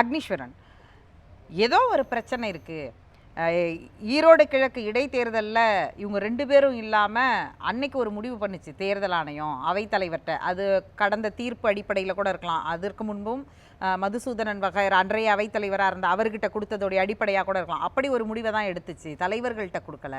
அக்னீஸ்வரன். ஏதோ ஒரு பிரச்சனை இருக்குது ஈரோடு கிழக்கு இடைத்தேர்தலில் இவங்க ரெண்டு பேரும் இல்லாமல் அன்னைக்கு ஒரு முடிவு பண்ணுச்சு தேர்தல் ஆணையம் அவைத்தலைவர்கிட்ட. அது கடந்த தீர்ப்பு அடிப்படையில் கூட இருக்கலாம். அதற்கு முன்பும் மதுசூதனன் வகையர் அன்றைய அவைத்தலைவராக இருந்த அவர்கிட்ட கொடுத்ததோடைய அடிப்படையாக கூட இருக்கலாம். அப்படி ஒரு முடிவை தான் எடுத்துச்சு. தலைவர்கள்ட்ட கொடுக்கல.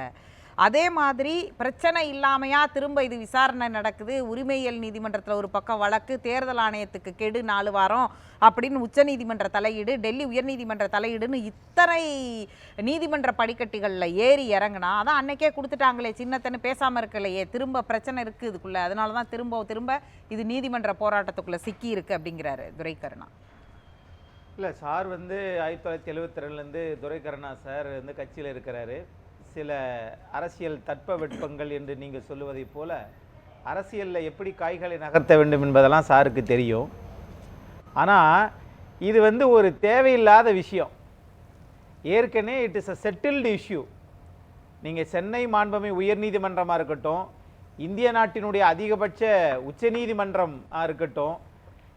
அதே மாதிரி பிரச்சனை இல்லாமையா திரும்ப இது விசாரணை நடக்குது. உரிமையியல் நீதிமன்றத்தில் ஒரு பக்கம் வழக்கு தேர்தல் ஆணையத்துக்கு கெடு நாலு வாரம் அப்படின்னு உச்சநீதிமன்ற தலையீடு டெல்லி உயர்நீதிமன்ற தலையீடுன்னு இத்தனை நீதிமன்ற படிக்கட்டுகளில் ஏறி இறங்குனா அதான் அன்னைக்கே கொடுத்துட்டாங்களே சின்னத்தன்னு பேசாமல் இருக்கலையே திரும்ப பிரச்சனை இருக்குது இதுக்குள்ளே. அதனால தான் திரும்ப திரும்ப இது நீதிமன்ற போராட்டத்துக்குள்ளே சிக்கி இருக்குது அப்படிங்கிறாரு துரைக்கருணா. இல்லை சார் வந்து ஆயிரத்தி தொள்ளாயிரத்தி எழுபத்தி ரெண்டுலேருந்து துரைக்கருணா சார் வந்து கட்சியில் இருக்கிறாரு. சில அரசியல் தட்ப வெட்பங்கள் என்று நீங்கள் சொல்லுவதைப் போல அரசியலில் எப்படி காய்களை நகர்த்த வேண்டும் என்பதெல்லாம் சாருக்கு தெரியும். ஆனால் இது வந்து ஒரு தேவையில்லாத விஷயம். ஏற்கனவே it is a settled issue நீங்கள் சென்னை மாண்பமை உயர்நீதிமன்றமாக இருக்கட்டும் இந்திய நாட்டினுடைய அதிகபட்ச உச்சநீதிமன்றமாக இருக்கட்டும்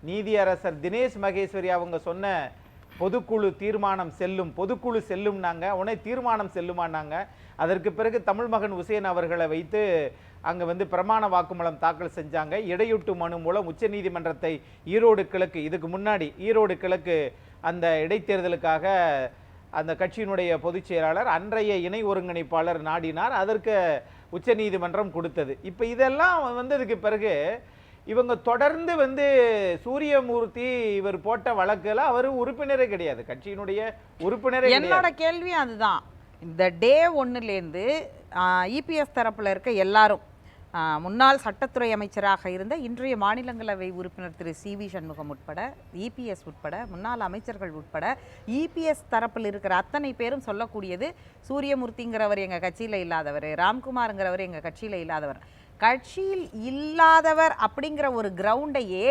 நீதியரசர் தினேஷ் மகேஸ்வரி அவங்க சொன்ன பொதுக்குழு தீர்மானம் செல்லும் பொதுக்குழு செல்லும்னாங்க. உடனே தீர்மானம் செல்லுமானாங்க. அதற்கு பிறகு தமிழ் மகன் உசேன் அவர்களை வைத்து அங்கே வந்து பிரமாண வாக்குமூலம் தாக்கல் செஞ்சாங்க. இடையூட்டு மனு மூலம் உச்சநீதிமன்றத்தை ஈரோடு கிழக்கு இதுக்கு முன்னாடி ஈரோடு கிழக்கு அந்த இடைத்தேர்தலுக்காக அந்த கட்சியினுடைய பொதுச் செயலாளர் அன்றைய இணை ஒருங்கிணைப்பாளர் நாடினார். அதற்கு உச்சநீதிமன்றம் கொடுத்தது. இப்போ இதெல்லாம் வந்ததுக்கு பிறகு இவங்க தொடர்ந்து வந்து சூரியமூர்த்தி இவர் போட்ட வழக்குல அவர் உறுப்பினரே கிடையாது. கட்சியினுடைய உறுப்பினரே என்னோட கேள்வி அதுதான். இந்த டே ஒன்றுலேருந்து இபிஎஸ் தரப்புல இருக்க எல்லாரும் முன்னாள் சட்டத்துறை அமைச்சராக இருந்த இன்றைய மாநிலங்களவை உறுப்பினர் திரு சி வி சண்முகம் உட்பட இபிஎஸ் உட்பட முன்னாள் அமைச்சர்கள் உட்பட இபிஎஸ் தரப்பில் இருக்கிற அத்தனை பேரும் சொல்லக்கூடியது சூரியமூர்த்திங்கிறவர் எங்கள் கட்சியில் இல்லாதவர் ராம்குமாருங்கிறவர் எங்கள் கட்சியில் இல்லாதவர். கட்சியில் இல்லாதவர் அப்படிங்கிற ஒரு கிரவுண்டையே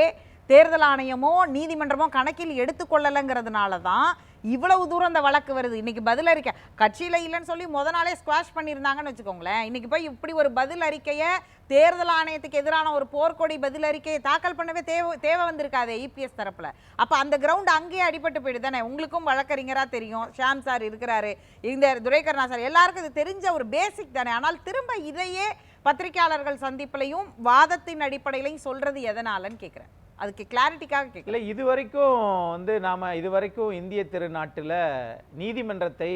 தேர்தல் ஆணையமோ நீதிமன்றமோ கணக்கில் எடுத்துக்கொள்ளலைங்கிறதுனால தான் இவ்வளவு தூரம் இந்த வழக்கு வருது. இன்னைக்கு பதில் அறிக்கை. கட்சியில் இல்லைன்னு சொல்லி முத நாளே ஸ்குவாஷ் பண்ணியிருந்தாங்கன்னு வச்சுக்கோங்களேன். இன்னைக்கு போய் இப்படி ஒரு பதில் அறிக்கையை தேர்தல் ஆணையத்துக்கு எதிரான ஒரு போர்க்கொடி பதில் அறிக்கையை தாக்கல் பண்ணவே தேவை தேவை வந்திருக்காதே இபிஎஸ் தரப்பில். அப்போ அந்த கிரவுண்ட் அங்கேயே அடிபட்டு போயிடுது தானே. உங்களுக்கும் வழக்கறிஞராக தெரியும். ஷாம் சார் இருக்கிறாரு. இந்த துரைகர்ணா சார் எல்லாருக்கும் இது தெரிஞ்ச ஒரு பேசிக் தானே. ஆனால் திரும்ப இதையே பத்திரிகையாளர்கள் சந்திப்புலையும் வாதத்தின் அடிப்படையிலையும் சொல்றது எதனாலன்னு கேட்குறேன் அதுக்கு கிளாரிட்டிக்காக கேட்கல இல்லை இது வரைக்கும் வந்து நாம் இது வரைக்கும் இந்திய திருநாட்டில் நீதிமன்றத்தை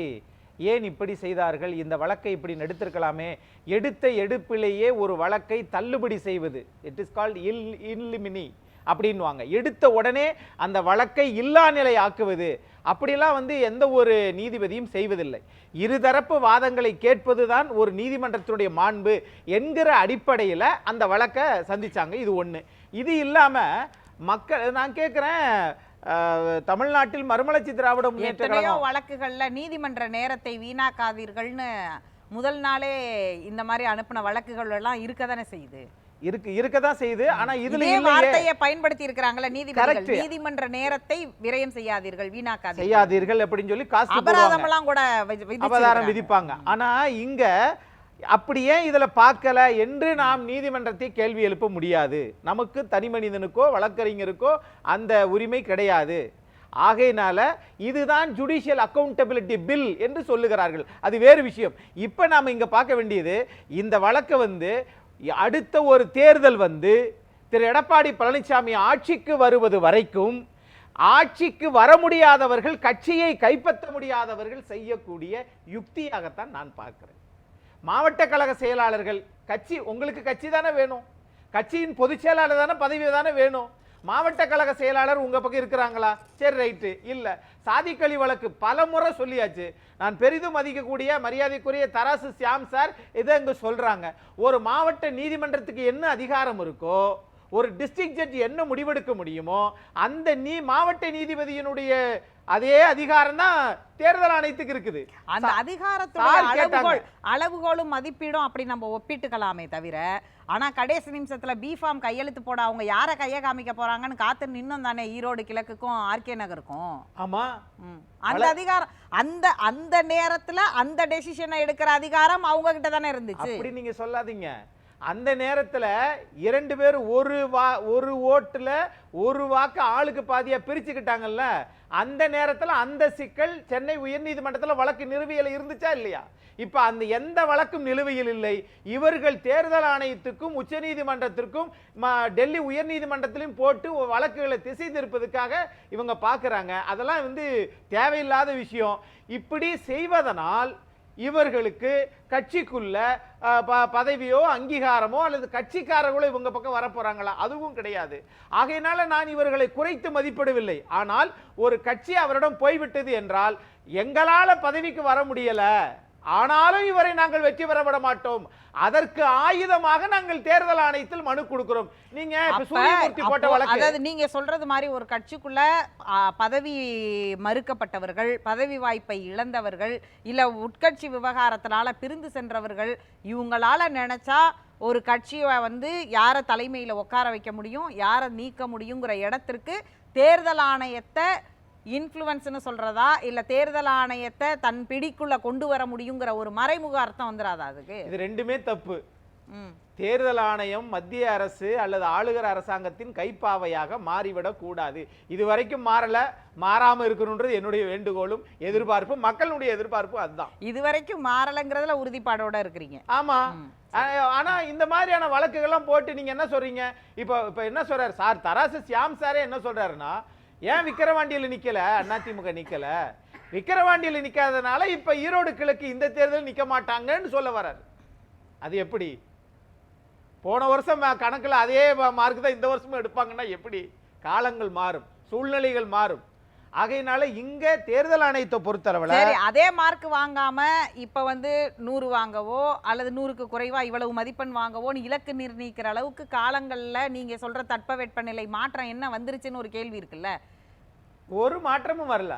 ஏன் இப்படி செய்தார்கள் இந்த வழக்கை இப்படி எடுத்திருக்கலாமே எடுத்த எடுப்பிலேயே ஒரு வழக்கை தள்ளுபடி செய்வது it is called in limine அப்படின்வாங்க எடுத்த உடனே அந்த வழக்கை இல்லா நிலை ஆக்குவது அப்படிலாம் வந்து எந்த ஒரு நீதிபதியும் செய்வதில்லை. இருதரப்பு வாதங்களை கேட்பதுதான் ஒரு நீதிமன்றத்தினுடைய மாண்பு என்கிற அடிப்படையில் அந்த வழக்கை சந்திச்சாங்க. இது ஒன்று இது இல்லாமல் மக்கள் நான் கேட்குறேன் தமிழ்நாட்டில் மறுமலர்ச்சி திராவிட முன்னேற்ற வழக்குகள்ல நீதிமன்ற நேரத்தை வீணாக்காதீர்கள்னு முதல் நாளே இந்த மாதிரி அனுப்பின வழக்குகள் எல்லாம் இருக்க தானே செய்யுது? இருக்கு இருக்க தான் செய்யுது. ஆனா இதுல வார்த்தையை பயன்படுத்தி இருக்கிறாங்கல்ல நீதிபதிகள். நீதிமன்ற நேரத்தை விரயம் செய்யாதீர்கள் வீணாக்காதீர்கள். செய்யாதீர்கள் அப்படின்னு சொல்லி காசு அபராதம் எல்லாம் கூட. அபதாரம் விதிப்பாங்க. ஆனா இங்க அப்படியே இதில் பார்க்கல என்று நாம் நீதிமன்றத்தை கேள்வி எழுப்ப முடியாது. நமக்கு தனி மனிதனுக்கோ வழக்கறிஞருக்கோ அந்த உரிமை கிடையாது. ஆகையினால இதுதான் ஜுடிஷியல் அக்கௌண்டபிலிட்டி பில் என்று சொல்லுகிறார்கள். அது வேறு விஷயம். இப்போ நாம் இங்கே பார்க்க வேண்டியது இந்த வழக்கை வந்து அடுத்த ஒரு தேர்தல் வந்து திரு. எடப்பாடி பழனிசாமி ஆட்சிக்கு வருவது வரைக்கும் ஆட்சிக்கு வர முடியாதவர்கள் கட்சியை கைப்பற்ற முடியாதவர்கள் செய்யக்கூடிய யுக்தியாகத்தான் நான் பார்க்கிறேன். மாவட்ட கழக செயலாளர்கள் கட்சி உங்களுக்கு கட்சி தானே வேணும். கட்சியின் பொதுச் செயலாளர் தானே பதவி தானே வேணும். மாவட்ட கழக செயலாளர் உங்கள் பக்கம் இருக்கிறாங்களா? சரி ரைட்டு. இல்லை சாதிக்கழி வழக்கு பல முறை சொல்லியாச்சு. நான் பெரிதும் மதிக்கக்கூடிய மரியாதைக்குரிய தராசு சியாம் சார் இதை இங்கே சொல்கிறாங்க ஒரு மாவட்ட நீதிமன்றத்துக்கு என்ன அதிகாரம் இருக்கோ ஒரு டிஸ்ட்ரிக்ட் ஜட்ஜ் என்ன முடிவெடுக்க முடியுமோ அந்த நீ மாவட்ட நீதிபதியினுடைய அதே அதிகாரம் தான் தேர்தல் ஆணையத்துக்கு இருக்குது. அந்த அதிகாரத்தோட. அளவுகோல் அளவுகோலும் மதிப்பீடும் அப்படி நம்ம ஒப்பிட்டுக்கலாமே தவிர ஆனா கடைசி நிமிஷத்துல பி ஃபார்ம் கையெழுத்து போட அவங்க யாரை கையை காமிக்க போறாங்கன்னு காத்து நின்னும் தானே ஈரோடு கிழக்குக்கும் ஆர்கே நகருக்கும். ஆமா. அந்த அதிகாரம் அந்த அந்த நேரத்துல அந்த டெசிஷனை எடுக்கிற அதிகாரம் அவங்க கிட்ட தானே இருந்துச்சு. அப்படி நீங்க சொல்லாதீங்க. அந்த நேரத்துல இரண்டு பேரும் ஒரு வா ஒரு ஓட்டுல ஒரு வாக்கு ஆளுக்கு பாதியா பிரிச்சுக்கிட்டாங்கல்ல. அந்த நேரத்தில் அந்த சிக்கல் சென்னை உயர்நீதிமன்றத்தில் வழக்கு நிலுவையில் இருந்துச்சா இல்லையா? இப்போ அந்த எந்த வழக்கும் நிலுவையில் இல்லை. இவர்கள் தேர்தல் ஆணையத்துக்கும் உச்சநீதிமன்றத்திற்கும் டெல்லி உயர்நீதிமன்றத்திலும் போட்டு வழக்குகளை திசை திருப்பதுக்காக இவங்க பார்க்குறாங்க அதெல்லாம் வந்து தேவையில்லாத விஷயம். இப்படி செய்வதனால் இவர்களுக்கு கட்சிக்குள்ள பதவியோ அங்கீகாரமோ அல்லது கட்சிக்காரர்களோ இவங்க பக்கம் வரப்போறாங்களா? அதுவும் கிடையாது. ஆகையினால நான் இவர்களை குறைத்து மதிப்பிடவில்லை. ஆனால் ஒரு கட்சி அவரிடம் போய்விட்டது என்றால் எங்களால் பதவிக்கு வர முடியலை. ஆனாலும் இவரை நாங்கள் வெற்றி பெற விட மாட்டோம். அதற்கு ஆயுதமாக நாங்கள் தேர்தல் ஆணையத்தில் மனு கொடுக்கிறோம். நீங்க போட்ட வழக்கு. அதாவது நீங்க சொல்றது மாதிரி ஒரு கட்சிக்குள்ள பதவி மறுக்கப்பட்டவர்கள் பதவி வாய்ப்பை இழந்தவர்கள் இல்ல உட்கட்சி விவகாரத்தினால பிரிந்து சென்றவர்கள் இவங்களால நினைச்சா ஒரு கட்சியை வந்து யாரை தலைமையில உட்கார வைக்க முடியும் யாரை நீக்க முடியுங்கிற இடத்திற்கு தேர்தல் ஆணையத்தை இன்ஃப்ளூயன்ஸ்னு சொல்றதா? இல்ல தேர்தல் ஆணையத்தை தன் பிடிக்குள்ள கொண்டு வர முடியுங்கிற ஒரு மறைமுக அர்த்தம் வந்துடாதா அதுக்கு? இது ரெண்டுமே தப்பு. தேர்தல் ஆணையம் மத்திய அரசு அல்லது ஆளுகிற அரசாங்கத்தின் கைப்பாவையாக மாறிவிடக் கூடாது. இதுவரைக்கும் மாறல மாறாம இருக்கணுன்றது என்னுடைய வேண்டுகோளும் எதிர்பார்ப்பும் மக்களுடைய எதிர்பார்ப்பும் அதுதான். இதுவரைக்கும் மாறலைங்கிறதுல உறுதிப்பாடோட இருக்கிறீங்க. ஆமா. ஆனா இந்த மாதிரியான வழக்குகள்லாம் போட்டு நீங்க என்ன சொல்றீங்க? இப்போ இப்போ என்ன சொல்றாரு? சார் தராசு சியாம் சாரே என்ன சொல்றாருன்னா ஏன் விக்கிரவாண்டியில் நிக்கல? அதிமுக நிக்கல. விக்கிரவாண்டியில் நிக்காதனால இப்ப ஈரோடு கிழக்கு இந்த தேர்தல் நிக்க மாட்டாங்கன்னு சொல்ல வர்றாரு. அது எப்படி? போன வருஷம் கணக்கில் அதே மார்க் தான் இந்த வருஷமும் எடுப்பாங்கன்னா எப்படி? காலங்கள் மாறும் சூழ்நிலைகள் மாறும். ஆகையினால இங்க தேர்தல் ஆணையத்தை பொறுத்தளவுல சரி அதே மார்க் வாங்காம இப்ப வந்து நூறு வாங்கவோ அல்லது நூறுக்கு குறைவா இவ்வளவு மதிப்பெண் வாங்கவோன்னு இலக்கு நிர்ணயிக்கிற அளவுக்கு காலங்கள்ல நீங்க சொல்ற தட்பவெப்பநிலை மாற்றம் என்ன வந்துருச்சுன்னு ஒரு கேள்வி இருக்குல்ல? ஒரு மாற்றமும் வரல.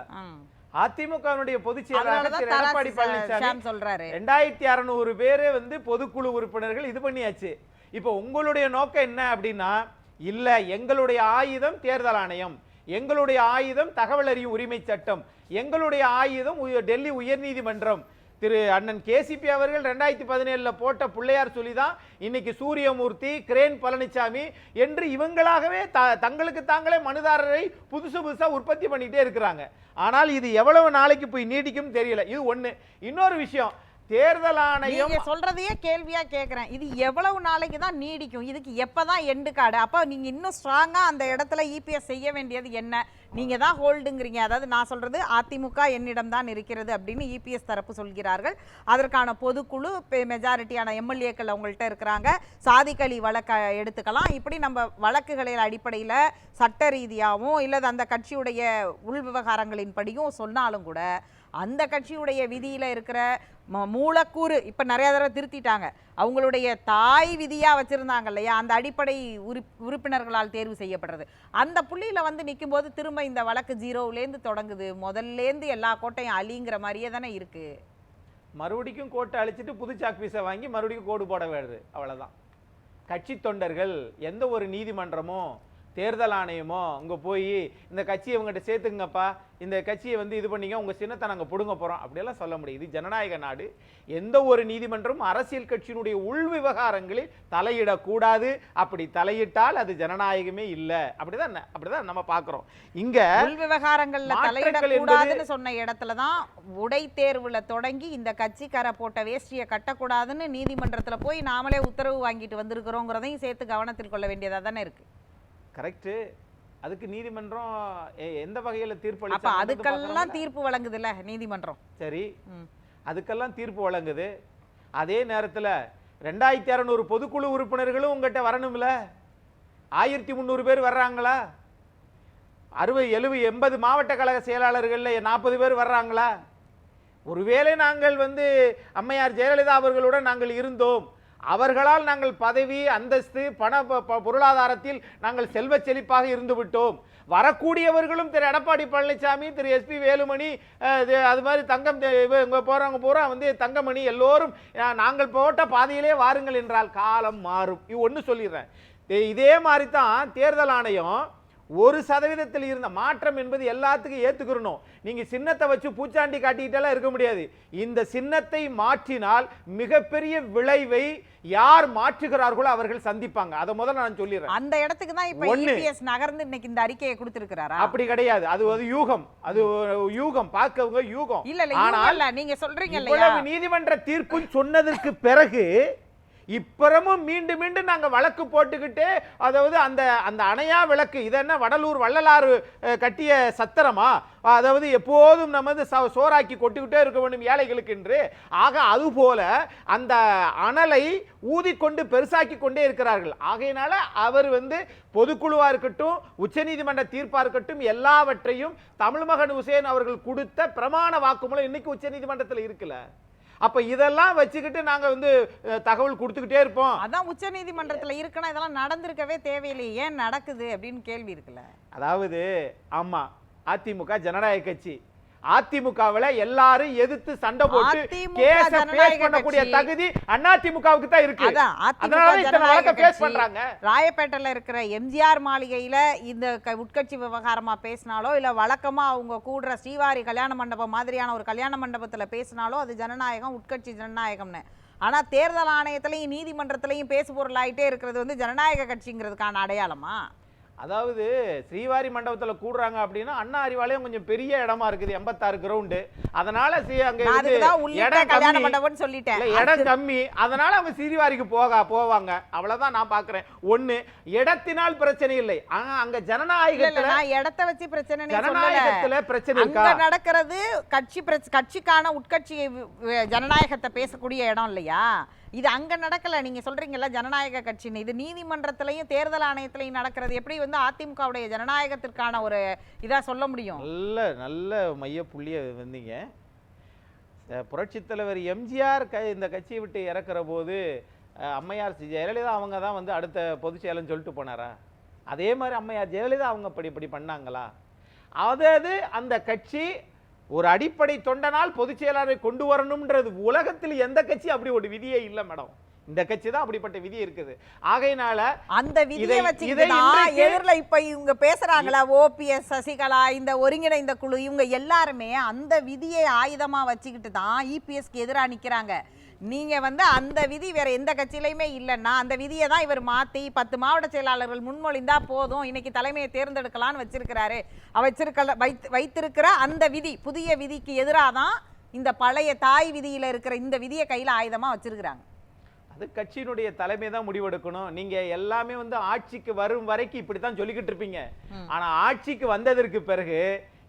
அதிமுகவினுடைய பொதுச் செயலாளர் எடப்பாடி பழனிசாமி சொல்றாரு. ரெண்டாயிரத்தி அறநூறு பேரு வந்து பொதுக்குழு உறுப்பினர்கள் இது பண்ணியாச்சு. இப்போ உங்களுடைய நோக்கம் என்ன அப்படின்னா இல்ல எங்களுடைய ஆயுதம் தேர்தல் ஆணையம். எங்களுடைய ஆயுதம் தகவல் அறியும் உரிமை சட்டம். எங்களுடைய ஆயுதம் டெல்லி உயர்நீதிமன்றம். திரு அண்ணன் கேசிபி அவர்கள் ரெண்டாயிரத்தி பதினேழில் போட்ட பிள்ளையார் சொல்லி தான் இன்னைக்கு சூரியமூர்த்தி கிரேன் பழனிசாமி என்று இவங்களாகவே த தங்களுக்கு தாங்களே மனுதாரரை புதுசு புதுசாக உற்பத்தி பண்ணிகிட்டே இருக்கிறாங்க. ஆனால் இது எவ்வளவு நாளைக்கு போய் நீடிக்கும் தெரியல. இது ஒன்று இன்னொரு விஷயம் தேர்தல் ஆணையம் நீங்க சொல்றதையே கேள்வியா கேக்குறேன். இது எவ்வளவு நாளைக்கு தான் நீடிக்கும்? இதுக்கு எப்பதான் எண்டு காடு அப்ப நீங்க இன்னும் ஸ்ட்ராங்கா அந்த இடத்துல இபிஎஸ் செய்ய வேண்டியது என்ன? நீங்க தான் ஹோல்டுங்கிறீங்க அதாவது நான் சொல்றது அதிமுக என்னிடம் தான் இருக்கிறது அப்படின்னு இபிஎஸ் தரப்பு சொல்கிறார்கள். அதற்கான பொதுக்குழு மெஜாரிட்டியான எம்எல்ஏக்கள் அவங்கள்ட்ட இருக்கிறாங்க. சாதிக்கலி வழக்க எடுத்துக்கலாம். இப்படி நம்ம வழக்குகளின் அடிப்படையில் சட்ட ரீதியாகவும் இல்லது அந்த கட்சியுடைய உள் விவகாரங்களின் படியும் சொன்னாலும் கூட அந்த கட்சியுடைய விதியில் இருக்கிற ம- மூலக்கூறு இப்போ நிறையா தடவை திருத்திட்டாங்க. அவங்களுடைய தாய் விதியாக வச்சுருந்தாங்க இல்லையா? அந்த அடிப்படை உறுப் உறுப்பினர்களால் தேர்வு செய்யப்படுறது. அந்த புள்ளியில வந்து நிற்கும்போது திரும்ப இந்த வழக்கு ஜீரோவுலேருந்து தொடங்குது. முதல்லேருந்து எல்லா கோட்டையும் அழிங்கிற மாதிரியே தானே இருக்குது மறுபடிக்கும் கோட்டை அழிச்சிட்டு புது சாக்பீஸை வாங்கி மறுபடியும் கோடு போட வேண்டுது அவ்வளோதான் கட்சி தொண்டர்கள் எந்த ஒரு நீதிமன்றமோ தேர்தல் ஆணையமோ அங்க போய் இந்த கட்சியை இவங்ககிட்ட சேர்த்துங்கப்பா இந்த கட்சியை வந்து இது பண்ணீங்க உங்க சின்னத்தை நாங்க புடுங்க போறோம் அப்படியெல்லாம் சொல்ல முடியாது. இது ஜனநாயக நாடு. எந்த ஒரு நீதிமன்றம் அரசியல் கட்சியினுடைய உள் விவகாரங்களில் தலையிடக்கூடாது. அப்படி தலையிட்டால் அது ஜனநாயகமே இல்லை. அப்படிதான் அப்படிதான் நம்ம பார்க்கிறோம் இங்க உள் விவகாரங்கள்ல தலையிடக்கூடாதுன்னு சொன்ன இடத்துல தான் உடை தேர்வுல தொடங்கி இந்த கட்சிக்கார போட்ட வேஷ்டியை கட்டக்கூடாதுன்னு நீதிமன்றத்துல போய் நாமளே உத்தரவு வாங்கிட்டு வந்திருக்கிறோங்கிறதையும் சேர்த்து கவனத்தில் கொள்ள வேண்டியதா தானே இருக்கு. கரெக்ட் அதுக்கு நீதிமன்றம் எந்த வகையில அப்ப தீர்ப்பு அதுக்கெல்லாம் தீர்ப்பு வழங்குதுல்ல நீதிமன்றம்? சரி. அதுக்கெல்லாம் தீர்ப்பு வழங்குது. அதே நேரத்துல ரெண்டாயிரத்தி அறநூறு பொதுக்குழு உறுப்பினர்களும் உங்ககிட்ட வரணும்ல? ஆயிரத்தி முந்நூறு பேர் வர்றாங்களா? அறுபது எழுபது எண்பது மாவட்ட கழக செயலாளர்கள்ல நாற்பது பேர் வர்றாங்களா? ஒருவேளை நாங்கள் வந்து அம்மையார் ஜெயலலிதா அவர்களுடன் நாங்கள் இருந்தோம். அவர்களால் நாங்கள் பதவி அந்தஸ்து பண ப- ப- பொருளாதாரத்தில் நாங்கள் செல்வ செழிப்பாக இருந்து விட்டோம். வரக்கூடியவர்களும் திரு எடப்பாடி பழனிசாமி திரு எஸ்பி வேலுமணி அது மாதிரி தங்கம் இங்கே போகிறவங்க பூரா வந்து தங்கமணி எல்லோரும் நாங்கள் போட்ட பாதையிலே வாருங்கள் என்றால் காலம் மாறும். இது ஒன்று சொல்லிடுறேன். இதே மாதிரி தான் தேர்தல் ஆணையம் ஒரு சதவீதத்தில் இருந்த மாற்றம் என்பது எல்லாத்துக்கும் ஏத்துக்கிறணும். நீங்க சின்னத்தை வச்சு பூச்சாண்டி காட்டிக்கிட்டெல்லாம் இருக்க முடியாது. இந்த சின்னத்தை மாற்றினால் மிகப்பெரிய விளைவை யார் மாற்றுகிறார்களோ அவர்கள் சந்திப்பாங்க. அதை முதல்ல நான் சொல்லிடுறேன். அந்த இடத்துக்கு தான் இப்ப. இபிஎஸ் நகர்ந்து இன்னைக்கு இந்த அறிக்கையை கொடுத்திருக்கிறாரா? அப்படி கிடையாது. அது ஒரு யூகம். அது யூகம். பார்க்கவங்க யூகம். இல்ல இல்ல நீங்க சொல்றீங்க இல்லையா? நீதிமன்ற தீர்ப்பு சொன்னதற்கு பிறகு இப்புறமும் மீண்டும் மீண்டும் நாங்கள் வழக்கு போட்டுக்கிட்டு அதாவது அந்த அந்த அணையா விளக்கு இது என்ன வடலூர் வள்ளலாறு கட்டிய சத்திரமா? அதாவது எப்போதும் நம்ம வந்து ச- சோறாக்கி கொட்டிக்கிட்டே இருக்க வேண்டும் ஏழைகளுக்கு என்று. ஆக அதுபோல அந்த அனலை ஊதிக்கொண்டு பெருசாக்கி கொண்டே இருக்கிறார்கள். ஆகையினால அவர் வந்து பொதுக்குழுவாக இருக்கட்டும் உச்சநீதிமன்ற தீர்ப்பாக இருக்கட்டும் எல்லாவற்றையும் தமிழ்மகன் உசேன் அவர்கள் கொடுத்த பிரமாண வாக்குமூலம் இன்னைக்கு உச்சநீதிமன்றத்தில் இருக்குல்ல? அப்ப இதெல்லாம் வச்சுக்கிட்டு நாங்க வந்து தகவல் கொடுத்துக்கிட்டே இருப்போம். அதான் உச்ச நீதிமன்றத்துல இருக்குன்னா இதெல்லாம் நடந்திருக்கவே தேவையில்லையே ஏன் நடக்குது அப்படின்னு கேள்வி இருக்குல்ல. அதாவது ஆமா அதிமுக ஜனநாயக கட்சி. அதிமுகவுல எல்லாரும் எதிர்த்து சண்டை போட்டு கேஸ ஃபேஸ் பண்ணக்கூடிய. தகுதி அதிமுகவுக்கு தான் இருக்கு. அதான் அதனால இத்தனை வழக்க கட்சி. பண்றாங்க. ராயப்பேட்டையில இருக்கிற எம்ஜிஆர் மாளிகையில இந்த உட்கட்சி விவகாரமா பேசினாலோ இல்ல வழக்கமா அவங்க கூடுற ஸ்ரீவாரி கல்யாண மண்டபம் மாதிரியான ஒரு கல்யாண மண்டபத்துல பேசினாலோ அது ஜனநாயகம் உட்கட்சி ஜனநாயகம்னு. ஆனா தேர்தல் ஆணையத்திலையும் நீதிமன்றத்திலையும் பேசு பொருளாயிட்டே இருக்கிறது வந்து ஜனநாயக கட்சிங்கிறதுக்கான அடையாளமா? அதாவது ஸ்ரீவாரி மண்டபத்துல கூடுறாங்க அப்படின்னா அண்ணா அறிவாலயம் கொஞ்சம் பெரிய இடமா இருக்குது எண்பத்தாறு கிரவுண்டு அதனால அங்க இடம் கம்மி. மண்டபம்னு சொல்லிட்டேன். இடம் கம்மி. அதனால அவங்க சிறிவாரிக்கு போக போவாங்க. அவ்வளவுதான் நான் பாக்குறேன். ஒண்ணு இடத்தினால் பிரச்சனை இல்லை. ஆனா அங்க ஜனநாயகத்துல நான் இடத்த வச்சு பிரச்சனை ஜனநாயகத்துல பிரச்சனை அங்க இருக்கா நடக்கிறது கட்சி கட்சிக்கான உட்கட்சி ஜனநாயகத்தை பேசக்கூடிய இடம் இல்லையா? இது அங்க நடக்கல. நீங்க சொல்றீங்கல்ல ஜனநாயக கட்சின்னு. இது நீதிமன்றத்திலையும் தேர்தல் ஆணையத்திலையும் நடக்கிறது. எப்படி வந்து அதிமுகவுடைய ஜனநாயகத்திற்கான ஒரு இதா சொல்ல முடியும்? நல்ல நல்ல மைய புள்ளிய வந்தீங்க. புரட்சித்தலைவர் தலைவர் எம்ஜிஆர் க இந்த கட்சியை விட்டு இறக்குற போது அம்மையார் சி- ஜெயலலிதா அவங்க தான் வந்து அடுத்த பொதுச் செயலன்னு சொல்லிட்டு போனாரா? அதே மாதிரி அம்மையார் ஜெயலலிதா அவங்க இப்படி இப்படி பண்ணாங்களா? அதாவது அந்த கட்சி ஒரு அடிப்படை தொண்டனால் பொதுச் செயலாளரை கொண்டு வரணும்ன்றது உலகத்தில் எந்த கட்சி அப்படி ஒரு விதியே இல்லை மேடம். இந்த கட்சி தான் அப்படிப்பட்ட விதி இருக்குது. ஆகையினால அந்த விதியை வச்சுக்கிட்டு எதிரில இப்ப இவங்க பேசுறாங்களா ஓபிஎஸ் சசிகலா இந்த ஒருங்கிணைந்த குழு இவங்க எல்லாருமே அந்த விதியை ஆயுதமா வச்சுக்கிட்டு தான் இபிஎஸ்க்கு எதிராக நிக்கிறாங்க. நீங்க வந்து அந்த விதி வேற எந்த கட்சியிலையுமே இல்லைன்னா அந்த விதியை தான் இவர் மாத்தி பத்து மாவட்ட செயலாளர்கள் முன்மொழிந்தா போதும் இன்னைக்கு தலைமையை தேர்ந்தெடுக்கலாம்னு வச்சிருக்கிறாரு. அவ வச்சிருக்கல வைத்து வைத்திருக்கிற அந்த விதி புதிய விதிக்கு எதிராக தான் இந்த பழைய தாய் விதியில இருக்கிற இந்த விதியை கையில ஆயுதமா வச்சிருக்கிறாங்க. அது கட்சியினுடைய தலைமை தான் முடிவெடுக்கணும். நீங்க எல்லாமே வந்து ஆட்சிக்கு வரும் வரைக்கும் இப்படித்தான் சொல்லிக்கிட்டு இருப்பீங்க. ஆனா ஆட்சிக்கு வந்ததற்கு பிறகு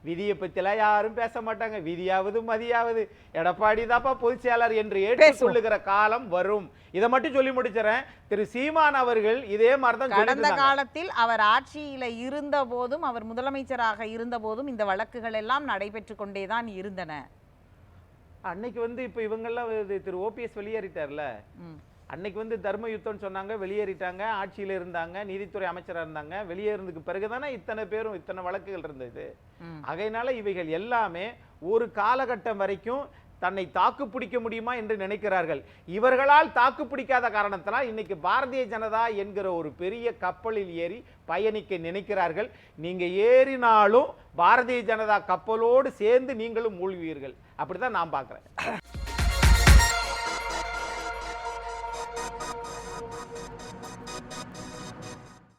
விதியை பத்திலாம் யாரும் பேச மாட்டாங்க. விதியாவது மதியாவது. எடப்பாடி தாப்பா பொதுச் செயலாளர் என்று ஏற்றுக்கொள்ளுகிற காலம் வரும். இதை மட்டும் சொல்லி முடிச்சிடறேன் திரு சீமான் அவர்கள் இதே மாதிரி தான் சொல்லிட்டு கடந்த. காலத்தில் அவர் ஆட்சியில இருந்த போதும் அவர் முதலமைச்சராக இருந்த போதும் இந்த வழக்குகள் எல்லாம் நடைபெற்று கொண்டேதான் இருந்தன. அன்னைக்கு வந்து இப்ப இவங்கெல்லாம் திரு ஓபிஎஸ் வெளியேறிட்டார்ல. அன்னைக்கு வந்து தர்ம யுத்தம்னு சொன்னாங்க வெளியேறிட்டாங்க ஆட்சியில இருந்தாங்க நீதித்துறை அமைச்சரா இருந்தாங்க வெளியேறினதுக்கு பிறகுதானே இத்தனை பேரும் இத்தனை வழக்குகள் இருந்தது. ம். ஆகையினால இவைகள் எல்லாமே ஒரு காலகட்டம் வரைக்கும் தன்னை தாக்கு பிடிக்க முடியுமா என்று நினைக்கிறார்கள். இவர்களால் தாக்கு பிடிக்காத காரணத்தினால் இன்னைக்கு பாரதிய ஜனதா என்கிற ஒரு பெரிய கப்பலில் ஏறி பயணிக்க நினைக்கிறார்கள். நீங்க ஏறினாலும் பாரதிய ஜனதா கப்பலோடு சேர்ந்து நீங்களும் மூழ்குவீர்கள். அப்படிதான் நான் பார்க்கிறேன்.